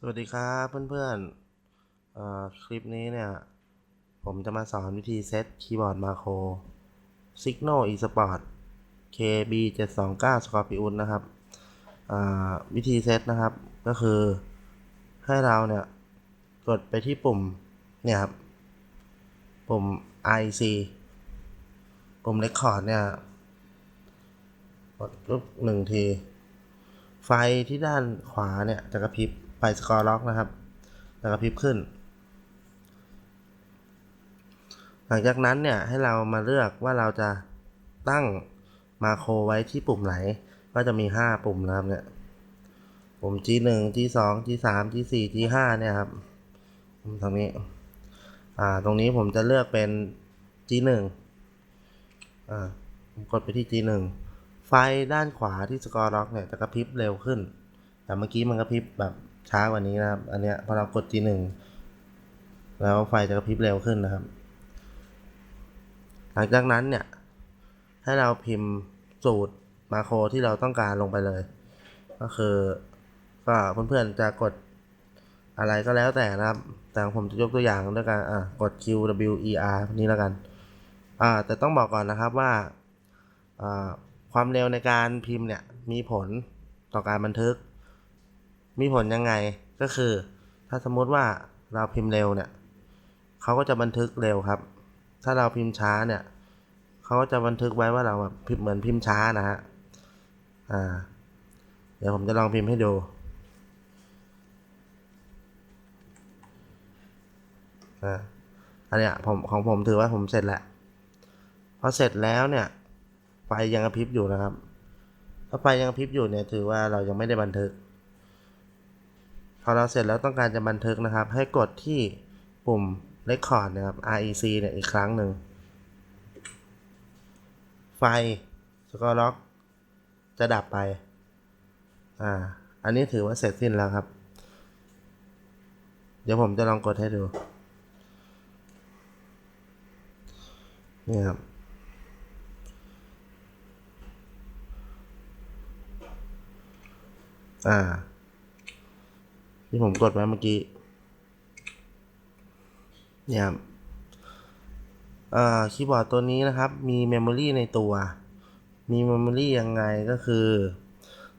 สวัสดีครับเพื่อนๆเอ่อคลิปนี้เนี่ย ผมจะมาสอนวิธีเซตคีย์บอร์ดมาโคร Signal eSport KB 729 Scorpion นะครับ วิธีเซตนะครับก็คือให้เราเนี่ย กดไปที่ปุ่ม เนี่ยครับ ปุ่ม IC ปุ่ม Record เนี่ยกดปุ๊บหนึ่งที ไฟที่ด้านขวาเนี่ยจะกระพริบ ไฟสกอร์ล็อกนะครับจะกระพริบขึ้น หลังจากนั้นเนี่ยให้เรามาเลือกว่าเราจะตั้งมาโครไว้ที่ปุ่มไหน ก็จะมี 5 ปุ่มนะครับเนี่ย ปุ่ม G1 G2 G3 G4 G5 เนี่ยครับตรงนี้ อ่า ตรงนี้ผมจะเลือกเป็น G1 อ่า ผมกดไปที่ G1 ไฟด้านขวาที่สกอร์ล็อกเนี่ยจะกระพริบเร็วขึ้น แต่เมื่อกี้มันกระพริบแบบ ช้ากว่านี้นะครับ อันเนี้ยพอเรากด G1 แล้วไฟจะกระพริบเร็วขึ้นนะครับ หลังจากนั้นเนี่ย ให้เราพิมพ์สูตรมาโครที่เราต้องการลงไปเลย ก็คือ ก็เพื่อนๆจะกดอะไรก็แล้วแต่นะครับ แต่ผมจะยกตัวอย่างด้วยการอะกด Q W E R นี้แล้วกัน อ่า แต่ต้องบอกก่อนนะครับว่า อ่า ความเร็วในการพิมพ์เนี่ย มีผลต่อการบันทึก มีผลยังไงก็คือ ถ้าสมมติว่าเราพิมพ์เร็วเนี่ยเขาก็จะบันทึกเร็วครับ ถ้าเราพิมพ์ช้าเนี่ยเขาก็จะบันทึกไว้ว่าเราแบบพิมพ์เหมือนพิมพ์ช้านะฮะอ่า เดี๋ยวผมจะลองพิมพ์ให้ดูอันเนี้ยผมของผมถือว่าผมเสร็จแล้วพอเสร็จแล้วเนี่ยไฟยังกระพริบอยู่นะครับ ถ้าไฟยังกระพริบอยู่เนี่ยถือว่าเรายังไม่ได้บันทึก พอเราเสร็จแล้วต้องการจะบันทึกนะครับ ให้กดที่ปุ่ม Record นะครับ REC เนี่ยอีกครั้งหนึ่ง ไฟสกอร์ล็อกจะดับไป อ่า อันนี้ถือว่าเสร็จสิ้นแล้วครับ เดี๋ยวผมจะลองกดให้ดู นี่ครับอ่า ที่ผมกดไว้เมื่อกี้ เนี่ยอ่าคีย์บอร์ดตัวนี้นะครับ มีเมมโมรีในตัว มีเมมโมรียังไงก็คือ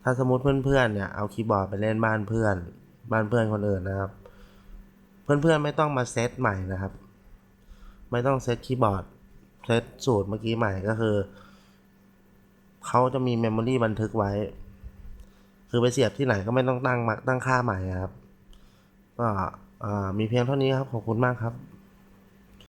ถ้าสมมติเพื่อนๆ เนี่ย เอาคีย์บอร์ดไปเล่นบ้านเพื่อน บ้านเพื่อนคนอื่นนะครับ เพื่อนๆ ไม่ต้องมาเซตใหม่นะครับ ไม่ต้องเซตคีย์บอร์ด เซตสูตรเมื่อกี้ใหม่ก็คือ เขาจะมีเมมโมรีบันทึกไว้ คือไปเสียบที่ไหนก็ไม่ต้องตั้งมาตั้งค่าใหม่ครับ ก็มีเพียงเท่านี้ครับ ขอบคุณมากครับ